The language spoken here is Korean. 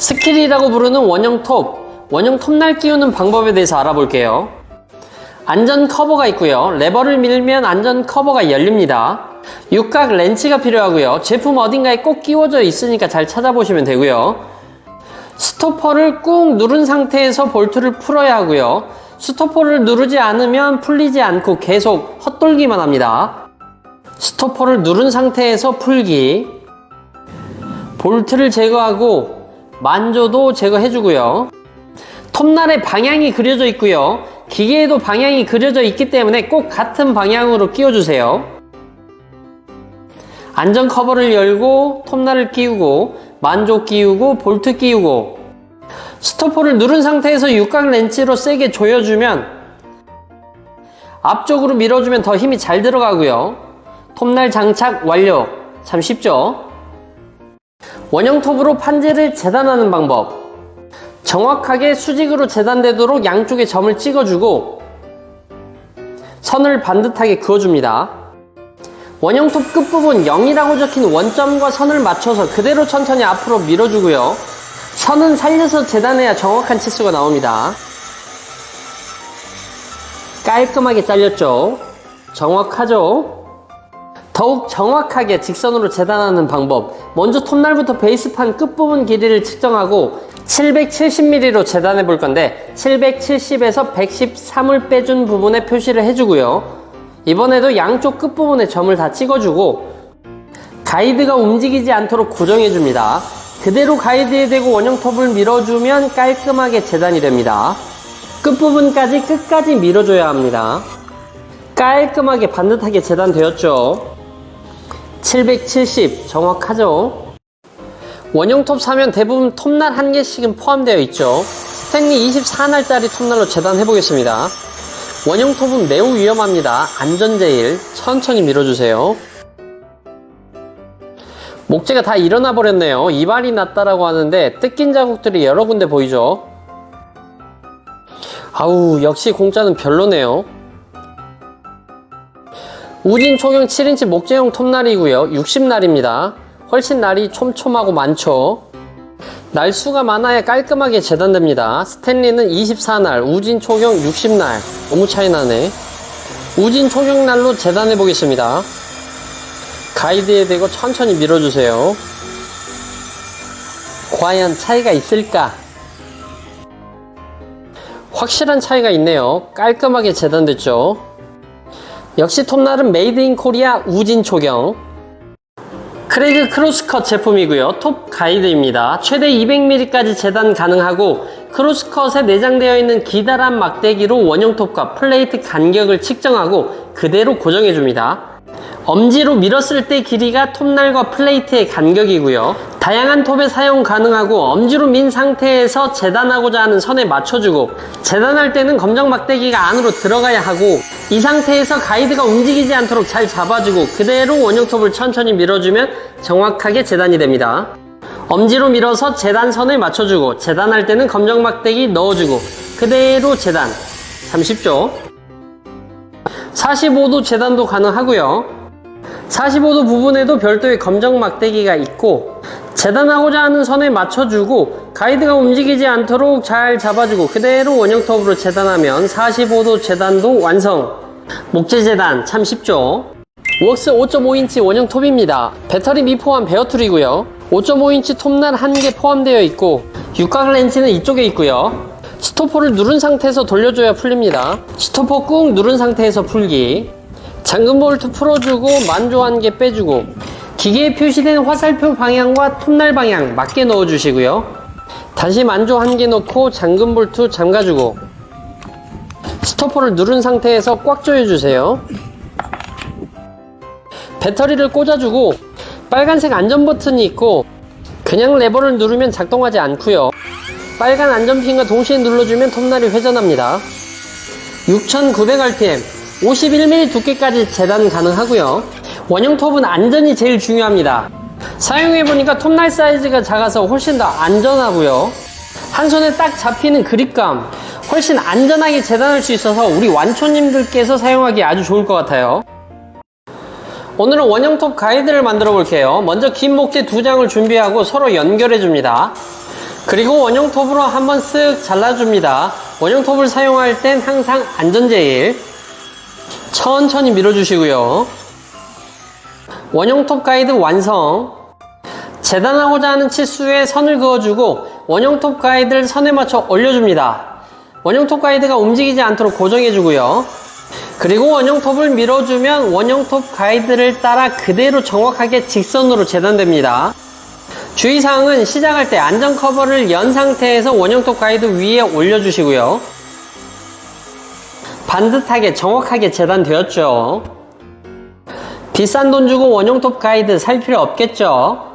스킬이라고 부르는 원형 톱, 원형 톱날 끼우는 방법에 대해서 알아볼게요. 안전 커버가 있고요. 레버를 밀면 안전 커버가 열립니다. 육각 렌치가 필요하고요. 제품 어딘가에 꼭 끼워져 있으니까 잘 찾아보시면 되고요. 스토퍼를 꾹 누른 상태에서 볼트를 풀어야 하고요. 스토퍼를 누르지 않으면 풀리지 않고 계속 헛돌기만 합니다. 스토퍼를 누른 상태에서 풀기. 볼트를 제거하고 만조도 제거해주고요. 톱날에 방향이 그려져 있고요. 기계에도 방향이 그려져 있기 때문에 꼭 같은 방향으로 끼워주세요. 안전 커버를 열고 톱날을 끼우고 만조 끼우고 볼트 끼우고 스토퍼를 누른 상태에서 육각 렌치로 세게 조여주면 앞쪽으로 밀어주면 더 힘이 잘 들어가고요. 톱날 장착 완료. 참 쉽죠? 원형 톱으로 판재를 재단하는 방법. 정확하게 수직으로 재단되도록 양쪽에 점을 찍어주고 선을 반듯하게 그어줍니다. 원형 톱 끝부분 0이라고 적힌 원점과 선을 맞춰서 그대로 천천히 앞으로 밀어주고요. 선은 살려서 재단해야 정확한 치수가 나옵니다. 깔끔하게 잘렸죠? 정확하죠? 더욱 정확하게 직선으로 재단하는 방법. 먼저 톱날부터 베이스판 끝부분 길이를 측정하고 770mm로 재단해 볼 건데 770에서 113을 빼준 부분에 표시를 해주고요. 이번에도 양쪽 끝부분에 점을 다 찍어주고 가이드가 움직이지 않도록 고정해 줍니다. 그대로 가이드에 대고 원형 톱을 밀어주면 깔끔하게 재단이 됩니다. 끝부분까지 끝까지 밀어줘야 합니다. 깔끔하게 반듯하게 재단되었죠. 770 정확하죠? 원형 톱 사면 대부분 톱날 한 개씩은 포함되어 있죠. 스탠리 24날짜리 톱날로 재단해 보겠습니다. 원형 톱은 매우 위험합니다. 안전 제일 천천히 밀어주세요. 목재가 다 일어나 버렸네요. 이발이 났다라고 하는데 뜯긴 자국들이 여러 군데 보이죠? 아우 역시 공짜는 별로네요. 우진 초경 7인치 목재용 톱날이고요. 60날입니다. 훨씬 날이 촘촘하고 많죠. 날수가 많아야 깔끔하게 재단됩니다. 스탠리는 24날, 우진 초경 60날. 너무 차이 나네. 우진 초경 날로 재단해 보겠습니다. 가이드에 대고 천천히 밀어주세요. 과연 차이가 있을까? 확실한 차이가 있네요. 깔끔하게 재단됐죠. 역시 톱날은 메이드 인 코리아 우진 초경. 크레이그 크로스컷 제품이고요. 톱 가이드입니다. 최대 200mm까지 재단 가능하고 크로스컷에 내장되어 있는 기다란 막대기로 원형 톱과 플레이트 간격을 측정하고 그대로 고정해 줍니다. 엄지로 밀었을 때 길이가 톱날과 플레이트의 간격이고요. 다양한 톱에 사용 가능하고 엄지로 민 상태에서 재단하고자 하는 선에 맞춰주고 재단할 때는 검정 막대기가 안으로 들어가야 하고 이 상태에서 가이드가 움직이지 않도록 잘 잡아주고 그대로 원형 톱을 천천히 밀어주면 정확하게 재단이 됩니다. 엄지로 밀어서 재단선에 맞춰주고 재단할 때는 검정 막대기 넣어주고 그대로 재단 참 쉽죠? 45도 재단도 가능하고요. 45도 부분에도 별도의 검정 막대기가 있고 재단하고자 하는 선에 맞춰주고 가이드가 움직이지 않도록 잘 잡아주고 그대로 원형톱으로 재단하면 45도 재단도 완성. 목재 재단 참 쉽죠? 웍스 5.5인치 원형톱입니다. 배터리 미포함 베어툴이고요. 5.5인치 톱날 한 개 포함되어 있고 육각 렌치는 이쪽에 있고요. 스토퍼를 누른 상태에서 돌려줘야 풀립니다. 스토퍼 꾹 누른 상태에서 풀기. 잠금 볼트 풀어주고 만조 한 개 빼주고 기계에 표시된 화살표 방향과 톱날 방향 맞게 넣어주시고요. 다시 만조 한 개 넣고 잠금 볼트 잠가주고 스토퍼를 누른 상태에서 꽉 조여주세요. 배터리를 꽂아주고 빨간색 안전 버튼이 있고 그냥 레버를 누르면 작동하지 않고요. 빨간 안전핀과 동시에 눌러주면 톱날이 회전합니다. 6900rpm 51mm 두께까지 재단 가능하고요 원형 톱은 안전이 제일 중요합니다. 사용해보니까 톱날 사이즈가 작아서 훨씬 더 안전하고요. 한 손에 딱 잡히는 그립감 훨씬 안전하게 재단할 수 있어서 우리 완초님들께서 사용하기 아주 좋을 것 같아요. 오늘은 원형톱 가이드를 만들어 볼게요. 먼저 긴 목재 두 장을 준비하고 서로 연결해 줍니다. 그리고 원형 톱으로 한번 쓱 잘라줍니다. 원형 톱을 사용할 땐 항상 안전제일 천천히 밀어주시고요. 원형 톱 가이드 완성. 재단하고자 하는 치수에 선을 그어주고 원형 톱 가이드를 선에 맞춰 올려줍니다. 원형 톱 가이드가 움직이지 않도록 고정해주고요. 그리고 원형 톱을 밀어주면 원형 톱 가이드를 따라 그대로 정확하게 직선으로 재단됩니다. 주의사항은 시작할 때 안전 커버를 연 상태에서 원형 톱 가이드 위에 올려주시고요. 반듯하게 정확하게 재단되었죠. 비싼 돈 주고 원형 톱 가이드 살 필요 없겠죠.